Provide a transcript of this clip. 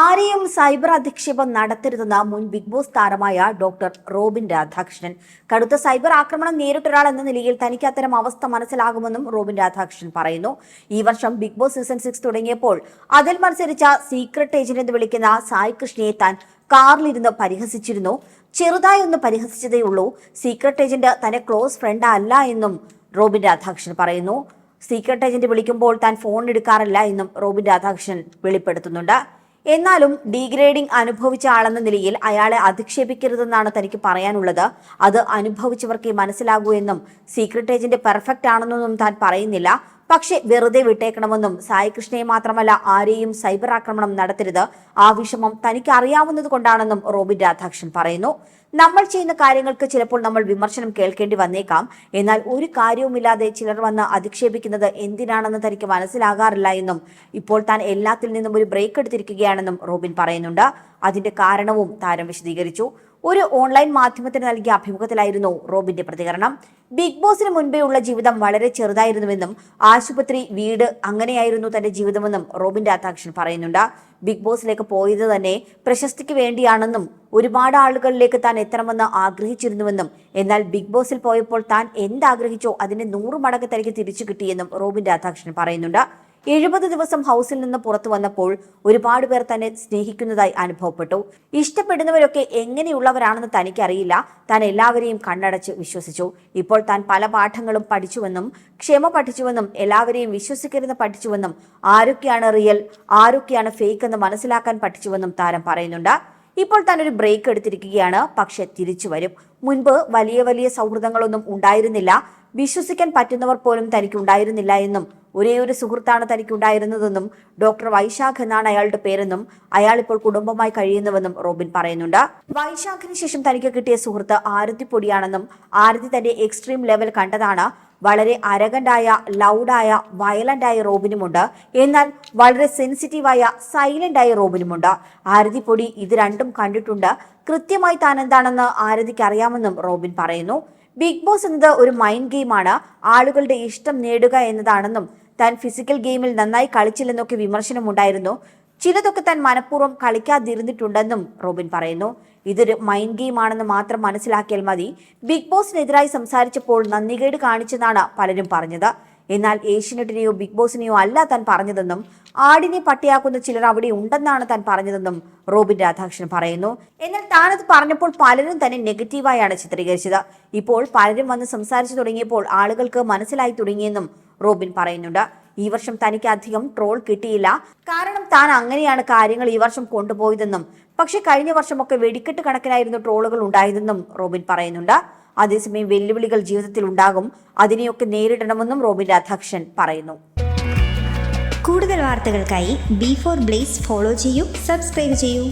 ആരെയും സൈബർ അധിക്ഷേപം നടത്തരുതെന്ന മുൻ ബിഗ് ബോസ് താരമായ ഡോക്ടർ റോബിൻ രാധാകൃഷ്ണൻ. കടുത്ത സൈബർ ആക്രമണം നേരിട്ടൊരാൾ എന്ന നിലയിൽ തനിക്ക് അത്തരം അവസ്ഥ മനസ്സിലാകുമെന്നും റോബിൻ രാധാകൃഷ്ണൻ പറയുന്നു. ഈ വർഷം ബിഗ് ബോസ് സീസൺ സിക്സ് തുടങ്ങിയപ്പോൾ അതിൽ മത്സരിച്ച സീക്രട്ട് ഏജന്റ് എന്ന് വിളിക്കുന്ന സായി കൃഷ്ണയെ താൻ കാറിലിരുന്ന് പരിഹസിച്ചിരുന്നു. ചെറുതായി ഒന്ന് പരിഹസിച്ചതേ ഉള്ളൂ. സീക്രട്ട് ഏജന്റ് തന്റെ ക്ലോസ് ഫ്രണ്ട് അല്ല എന്നും റോബിൻ രാധാകൃഷ്ണൻ പറയുന്നു. സീക്രട്ട് ഏജന്റ് വിളിക്കുമ്പോൾ താൻ ഫോൺ എടുക്കാറില്ല എന്നും റോബിൻ രാധാകൃഷ്ണൻ വെളിപ്പെടുത്തുന്നുണ്ട്. എന്നാലും ഡീഗ്രേഡിംഗ് അനുഭവിച്ച ആളെന്ന നിലയിൽ അയാളെ അധിക്ഷേപിക്കരുതെന്നാണ് തനിക്ക് പറയാനുള്ളത്. അത് അനുഭവിച്ചവർക്കേ മനസ്സിലാകൂ എന്നും സീക്രട്ട് ഏജന്റ് പെർഫെക്റ്റ് ആണെന്നൊന്നും താൻ പറയുന്നില്ല. പക്ഷേ വെറുതെ വിട്ടേക്കണമെന്നും സായി കൃഷ്ണയെ മാത്രമല്ല ആരെയും സൈബർ ആക്രമണം നടത്തരുത്. ആ വിഷമം തനിക്ക് അറിയാവുന്നത് കൊണ്ടാണെന്നും റോബിൻ രാധാകൃഷ്ണൻ പറയുന്നു. നമ്മൾ ചെയ്യുന്ന കാര്യങ്ങൾക്ക് ചിലപ്പോൾ നമ്മൾ വിമർശനം കേൾക്കേണ്ടി വന്നേക്കാം. എന്നാൽ ഒരു കാര്യവുമില്ലാതെ ചിലർ വന്ന് അധിക്ഷേപിക്കുന്നത് എന്തിനാണെന്ന് തനിക്ക് മനസ്സിലാകാറില്ല എന്നും ഇപ്പോൾ താൻ എല്ലാത്തിൽ നിന്നും ഒരു ബ്രേക്ക് എടുത്തിരിക്കുകയാണെന്നും റോബിൻ പറയുന്നുണ്ട്. അതിന്റെ കാരണവും താരം വിശദീകരിച്ചു. ഒരു ഓൺലൈൻ മാധ്യമത്തിന് നൽകിയ അഭിമുഖത്തിലായിരുന്നു റോബിന്റെ പ്രതികരണം. ബിഗ് ബോസിന് മുൻപേ ഉള്ള ജീവിതം വളരെ ചെറുതായിരുന്നുവെന്നും ആശുപത്രി വീട് അങ്ങനെയായിരുന്നു തന്റെ ജീവിതമെന്നും റോബിൻ രാധാകൃഷ്ണൻ പറയുന്നുണ്ട്. ബിഗ് ബോസിലേക്ക് പോയത് തന്നെ പ്രശസ്തിക്ക് വേണ്ടിയാണെന്നും ഒരുപാട് ആളുകളിലേക്ക് താൻ എത്തണമെന്ന് ആഗ്രഹിച്ചിരുന്നുവെന്നും എന്നാൽ ബിഗ് ബോസിൽ പോയപ്പോൾ താൻ എന്താഗ്രഹിച്ചോ അതിന് നൂറ് മടങ്ങ് തനിക്ക് തിരിച്ചു കിട്ടിയെന്നും റോബിൻ രാധാകൃഷ്ണൻ പറയുന്നുണ്ട്. എഴുപത് ദിവസം ഹൗസിൽ നിന്ന് പുറത്തു വന്നപ്പോൾ ഒരുപാട് പേർ തന്നെ സ്നേഹിക്കുന്നതായി അനുഭവപ്പെട്ടു. ഇഷ്ടപ്പെടുന്നവരൊക്കെ എങ്ങനെയുള്ളവരാണെന്ന് തനിക്കറിയില്ല. താൻ എല്ലാവരെയും കണ്ണടച്ച് വിശ്വസിച്ചു. ഇപ്പോൾ താൻ പല പാഠങ്ങളും പഠിച്ചുവെന്നും ക്ഷമ പഠിച്ചുവെന്നും എല്ലാവരെയും വിശ്വസിക്കരുത് പഠിച്ചുവെന്നും ആരൊക്കെയാണ് റിയൽ ആരൊക്കെയാണ് ഫേക്ക് എന്ന് മനസ്സിലാക്കാൻ പഠിച്ചുവെന്നും താരം പറയുന്നുണ്ട്. ഇപ്പോൾ താൻ ഒരു ബ്രേക്ക് എടുത്തിരിക്കുകയാണ്. പക്ഷെ തിരിച്ചു വരും. മുൻപ് വലിയ വലിയ സൗഹൃദങ്ങളൊന്നും ഉണ്ടായിരുന്നില്ല. വിശ്വസിക്കാൻ പറ്റുന്നവർ പോലും തനിക്കുണ്ടായിരുന്നില്ല എന്നും ഒരേയൊരു ഒരു സുഹൃത്താണ് തനിക്കുണ്ടായിരുന്നതെന്നും ഡോക്ടർ വൈശാഖ് എന്നാണ് അയാളുടെ പേരെന്നും അയാൾ ഇപ്പോൾ കുടുംബമായി കഴിയുന്നുവെന്നും റോബിൻ പറയുന്നുണ്ട്. വൈശാഖിന് ശേഷം തനിക്ക് കിട്ടിയ സുഹൃത്ത് ആരതി പൊടിയാണെന്നും ആരതി തന്റെ എക്സ്ട്രീം ലെവൽ കണ്ടതാണ്. വളരെ അരകണ്ടായ ലൗഡായ വയലന്റായ റോബിനുമുണ്ട്. എന്നാൽ വളരെ സെൻസിറ്റീവായ സൈലന്റായ റോബിനുമുണ്ട്. ആരതി പൊടി ഇത് രണ്ടും കണ്ടിട്ടുണ്ട്. കൃത്യമായി താൻ എന്താണെന്ന് ആരതിക്ക് അറിയാമെന്നും റോബിൻ പറയുന്നു. ബിഗ് ബോസ് എന്നത് ഒരു മൈൻഡ് ഗെയിമാണ് ആളുകളുടെ ഇഷ്ടം നേടുക എന്നതാണെന്നും താൻ ഫിസിക്കൽ ഗെയിമിൽ നന്നായി കളിച്ചില്ലെന്നൊക്കെ വിമർശനമുണ്ടായിരുന്നു. ചിലതൊക്കെ താൻ മനഃപൂർവം കളിക്കാതിരുന്നിട്ടുണ്ടെന്നും റോബിൻ പറയുന്നു. ഇതൊരു മൈൻഡ് ഗെയിം ആണെന്ന് മാത്രം മനസ്സിലാക്കിയാൽ മതി. ബിഗ് ബോസിനെതിരായി സംസാരിച്ചപ്പോൾ നന്ദികേട് കാണിച്ചെന്നാണ് പലരും പറഞ്ഞത്. എന്നാൽ ഏഷ്യനെറ്റിനെയോ ബിഗ് ബോസിനെയോ അല്ല താൻ പറഞ്ഞതെന്നും ആടിനെ പട്ടിയാക്കുന്ന ചിലർ അവിടെ ഉണ്ടെന്നാണ് താൻ പറഞ്ഞതെന്നും റോബിൻ രാധാകൃഷ്ണൻ പറയുന്നു. എന്നാൽ താനത് പറഞ്ഞപ്പോൾ പലരും തന്നെ നെഗറ്റീവായാണ് ചിത്രീകരിച്ചത്. ഇപ്പോൾ പലരും വന്ന് സംസാരിച്ചു തുടങ്ങിയപ്പോൾ ആളുകൾക്ക് മനസ്സിലായി തുടങ്ങിയെന്നും റോബിൻ പറയുന്നുണ്ട്. ഈ വർഷം തനിക്ക് അധികം ട്രോൾ കിട്ടിയില്ല. കാരണം താൻ അങ്ങനെയാണ് കാര്യങ്ങൾ ഈ വർഷം കൊണ്ടുപോയതെന്നും പക്ഷെ കഴിഞ്ഞ വർഷമൊക്കെ വെടിക്കെട്ട് കണക്കിനായിരുന്നു ട്രോളുകൾ ഉണ്ടായതെന്നും റോബിൻ പറയുന്നുണ്ട്. അതേസമയം വെല്ലുവിളികൾ ജീവിതത്തിൽ ഉണ്ടാകും അതിനെയൊക്കെ നേരിടണമെന്നും റോബിൻ രാധാകൃഷ്ണൻ പറയുന്നു. കൂടുതൽ വാർത്തകൾക്കായി ബി ഫോർ ബ്ലേസ് ഫോളോ ചെയ്യൂ സബ്സ്ക്രൈബ് ചെയ്യൂ.